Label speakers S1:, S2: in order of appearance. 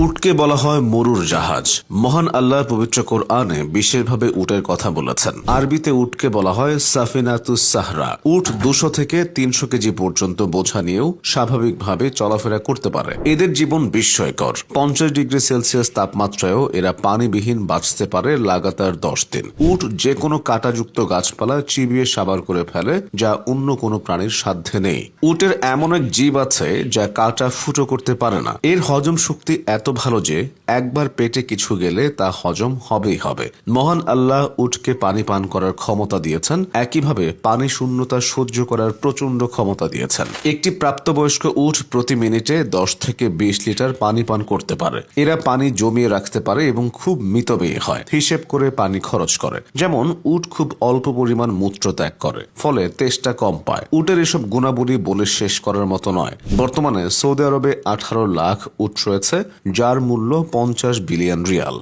S1: উটকে বলা হয় মরুর জাহাজ। মহান আল্লাহ পবিত্র কোরআনে বিশেষভাবে উটের কথা বলেছেন। আরবিতে উটকে বলা হয় সাফিনাতুস সাহরা। উট দুশো থেকে তিনশো কেজি পর্যন্ত বোঝা নিয়েও স্বাভাবিকভাবে চলাফেরা করতে পারে। এদের জীবন বিস্ময়কর। পঞ্চাশ ডিগ্রি সেলসিয়াস তাপমাত্রায়ও এরা পানিবিহীন বাঁচতে পারে লাগাতার দশ দিন। উট যে কোনো কাঁটাযুক্ত গাছপালা চিবিয়ে সাবার করে ফেলে, যা অন্য কোনো প্রাণীর সাধ্যে নেই। উটের এমন এক জীব আছে, যা কাঁটা ফুটো করতে পারে না। এর হজম শক্তি এত ভালো যে একবার পেটে কিছু গেলে তা হজম হবেই হবে। মহান আল্লাহ উটকে পানি পান করার ক্ষমতা দিয়েছেন, একইভাবে পানি শূন্যতা সহ্য করার প্রচণ্ড ক্ষমতা দিয়েছেন। একটি প্রাপ্তবয়স্ক উট প্রতি মিনিটে দশ থেকে বিশ লিটার পানি পান করতে পারে। এরা পানি জমিয়ে রাখতে পারে এবং খুব মিতব্যয়ী হয়। হিসেব করে পানি খরচ করে। যেমন, উট খুব অল্প পরিমাণ মূত্র ত্যাগ করে, ফলে তেষ্টা কম পায়। উটের এসব গুণাবলী বলে শেষ করার মতো নয়। বর্তমানে সৌদি আরবে আঠারো লাখ উট রয়েছে যার মূল্য পঞ্চাশ বিলিয়ন রিয়াল।